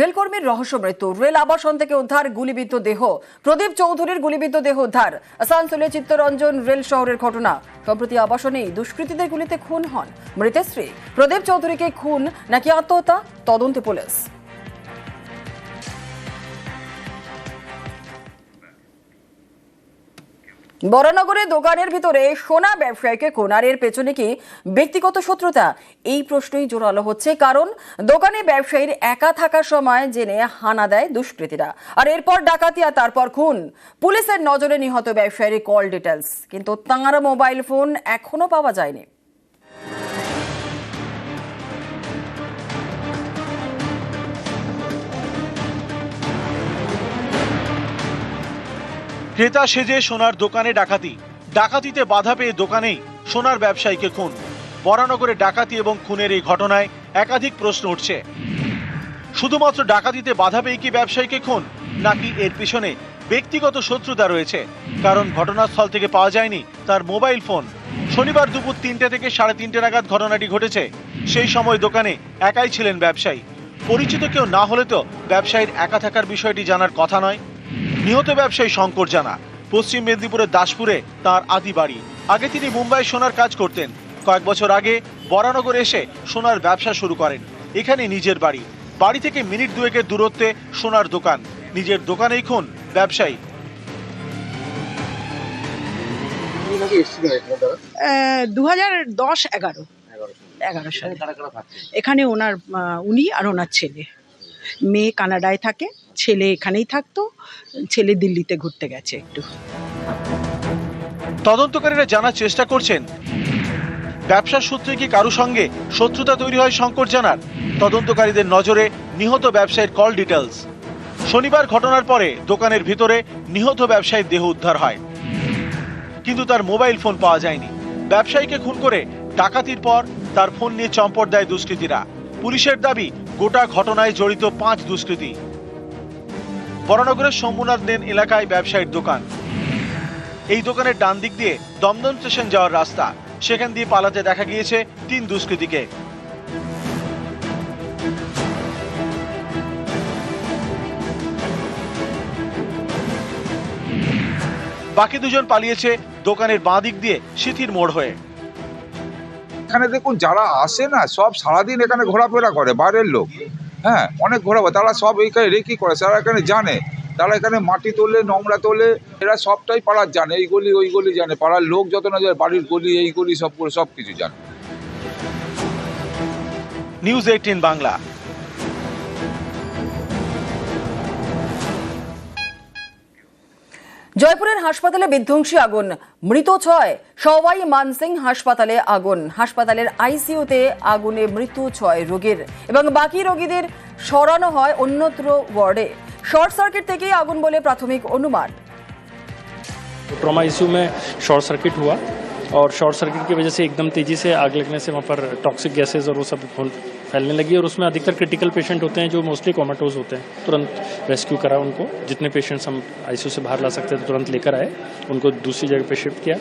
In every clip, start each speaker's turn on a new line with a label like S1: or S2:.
S1: রেলকর্মীর রহস্য মৃত্যু। রেল আবাসন থেকে উদ্ধার, গুলিবিদ্ধ দেহ। প্রদীপ চৌধুরীর গুলিবিদ্ধ দেহ উদ্ধার। আসানসোলে চিত্তরঞ্জন রেল শহরের ঘটনা। সম্প্রতি আবাসনেই দুষ্কৃতীদের গুলিতে খুন হন মৃতের স্ত্রী। প্রদীপ চৌধুরীকে খুন, নাকি আত্মহত্যা? তদন্তে পুলিশ। বরানগরে দোকানের ভিতরে সোনা ব্যবসায়ীকে কোনারের পেছনে কি ব্যক্তিগত শত্রুতা? এই প্রশ্নই জোরালো হচ্ছে, কারণ দোকানে ব্যবসায়ীর একা থাকার সময় জেনে হানা দেয় দুষ্কৃতীরা। আর এরপর ডাকাতি আর তারপর খুন। পুলিশের নজরে নিহত ব্যবসায়ীর কল ডিটেলস কিন্তু তাঁর মোবাইল ফোন এখনও পাওয়া যায়নি।
S2: ক্রেতা সেজে সোনার দোকানে ডাকাতি। ডাকাতিতে বাধা পেয়ে দোকানেই সোনার ব্যবসায়ীকে খুন। বরানগরে ডাকাতি এবং খুনের এই ঘটনায় একাধিক প্রশ্ন উঠছে। শুধুমাত্র ডাকাতিতে বাধা পেয়ে কি ব্যবসায়ীকে খুন, নাকি এর পিছনে ব্যক্তিগত শত্রুতা রয়েছে? কারণ ঘটনাস্থল থেকে পাওয়া যায়নি তার মোবাইল ফোন। শনিবার দুপুর তিনটে থেকে সাড়ে তিনটে নাগাদ ঘটনাটি ঘটেছে। সেই সময় দোকানে একাই ছিলেন ব্যবসায়ী। পরিচিত কেউ না হলে তো ব্যবসায়ীর একা থাকার বিষয়টি জানার কথা নয়। নিহত ব্যবসায়ী শঙ্কর জানা পশ্চিম মেদিনীপুরের দাসপুরে তার আদি বাড়ি। আগে তিনি মুম্বাই সোনার কাজ করতেন। কয়েক বছর আগে বরানগর এসে সোনার ব্যবসা শুরু করেন। এখানে নিজের বাড়ি। বাড়ি থেকে মিনিট দুয়েকের দূরত্বে সোনার দোকান। নিজের দোকানেই খুন ব্যবসায়ী।
S3: দু হাজার দশ এগারো। এগারো সালে। এখানে ওনার উনি আর ওনার ছেলে। মেয়ে কানাডায় থাকে। ছেলে এখানেই থাকতো, ছেলে দিল্লিতে ঘুরতে গেছে একটু।
S2: তদন্তকারীরা জানার চেষ্টা করছেন। ব্যবসার সূত্রে কি কারও সঙ্গে শত্রুতা তৈরি হয় শঙ্কর জানার? তদন্তকারীদের নজরে নিহত ব্যবসায়ীর কল ডিটেলস শনিবার ঘটনার পরে দোকানের ভিতরে নিহত ব্যবসায়ীর দেহ উদ্ধার হয়। কিন্তু তার মোবাইল ফোন পাওয়া যায়নি। ব্যবসায়ীকে খুন করে ডাকাতির পর তার ফোন নিয়ে চম্পট দেয় দুষ্কৃতীরা। পুলিশের দাবি, গোটা ঘটনায় জড়িত পাঁচ দুষ্কৃতী। বরানগরের শম্ভুনাথ লেন এলাকায় ব্যবসায়ীর দোকান। এই দোকানের ডান দিক দিয়ে দমদম স্টেশন যাওয়ার রাস্তা। সেখান দিয়ে পালাতে দেখা গিয়েছে তিন দুষ্কৃতীকে। বাকি দুজন পালিয়েছে দোকানের বাঁ দিক দিয়ে সিথির মোড় হয়ে।
S4: এখানে দেখুন, যারা আসে না, সব সারাদিন এখানে ঘোরাফেরা করে, বাইরের লোক। হ্যাঁ অনেক ঘোরাবো। তারা সব এইখানে রেকি করে, তারা এখানে জানে। তারা এখানে মাটি তোলে, নোংরা তোলে, এরা সবটাই পাড়ার জানে, এই গলি ওই গলি জানে। পাড়ার লোক যত না যায় বাড়ির গলি, এই গলি, সব করে সব কিছু জানে।
S2: নিউজ এইটিন বাংলা
S1: জয়পুরের হাসপাতালে বিধ্বংসী আগুন। মৃত ছয় সবাই মানসিং হাসপাতালে আগুন। হাসপাতালের আইসিইউতে আগুনে মৃত্যু ছয় রোগীর এবং বাকি রোগীদের সরানো হয় অন্যত্র ওয়ার্ডে। শর্ট সার্কিট থেকেই আগুন বলে প্রাথমিক অনুমান।
S5: ট্রমা ইস্যু মে শর্ট সার্কিট হওয়া और शॉर्ट सर्किट की वजह से एकदम तेज़ी से आग लगने से वहाँ पर टॉक्सिक गैसेज और वो सब फैलने लगी और उसमें अधिकतर क्रिटिकल पेशेंट होते हैं जो मोस्टली कोमाटोज होते हैं। तुरंत रेस्क्यू करा उनको। जितने पेशेंट्स हम आईसीयू से बाहर ला सकते थे, तुरंत लेकर आए। उनको दूसरी जगह पे शिफ्ट किया।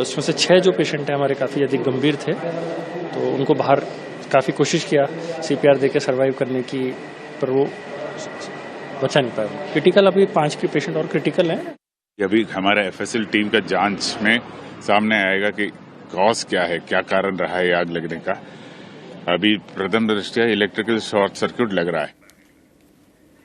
S5: इसमें से छः जो पेशेंट हैं हमारे काफ़ी अधिक गंभीर थे। तो उनको बाहर काफ़ी कोशिश किया सीपीआर दे के सर्वाइव करने की, पर वो बचा नहीं पाया क्रिटिकल अभी पाँच के पेशेंट और क्रिटिकल हैं।
S6: अभी हमारा एफएसएल टीम का जाँच में सामने आएगा कि कॉज क्या है, क्या कारण रहा है आग लगने का। अभी प्रथम दृष्टिया इलेक्ट्रिकल शॉर्ट सर्किट लग रहा है।